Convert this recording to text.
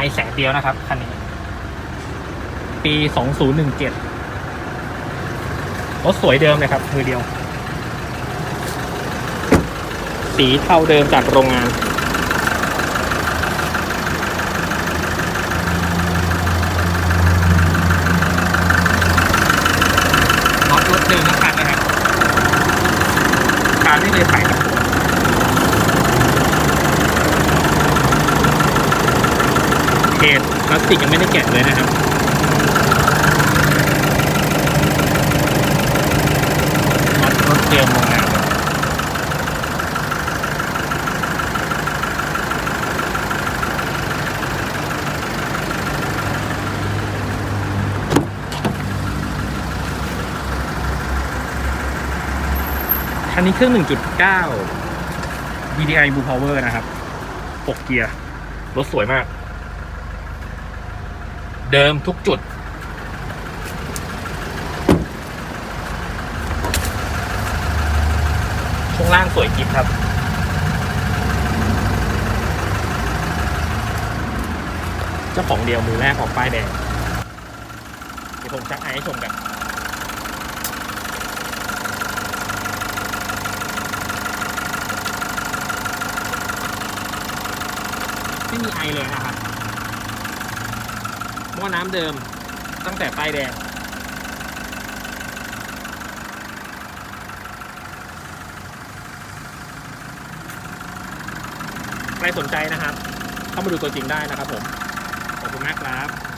ไม่แสนเดียวนะครับคันนี้ ปีสองศูนย์หนึ่งเจ็ดรถสวยเดิมเลยครับมือเดียว สีเท่าเดิมจากโรงงานน็อตรถเดิมทั้งคันนะครับการไม่เลยใส่กับตัว เทสพลาสติกยังไม่ได้แกะเลยนะครับน็อตรถเดิมโรงงานเลยคันนี้เครื่อง 1.9 DDI Blue Power นะครับ 6 เกียร์ รถสวยมาก เดิมทุกจุด ช่วงล่างสวยกิฟครับ เจ้าของเดียวมือแรกของป้ายแดงเดี๋ยวผมชักไอให้ชมกันไม่มีไอเลยนะครับ ว่าน้ำเดิมตั้งแต่ป้ายแดง ใครสนใจนะครับ เข้ามาดูตัวจริงได้นะครับผม ขอบคุณมากครับ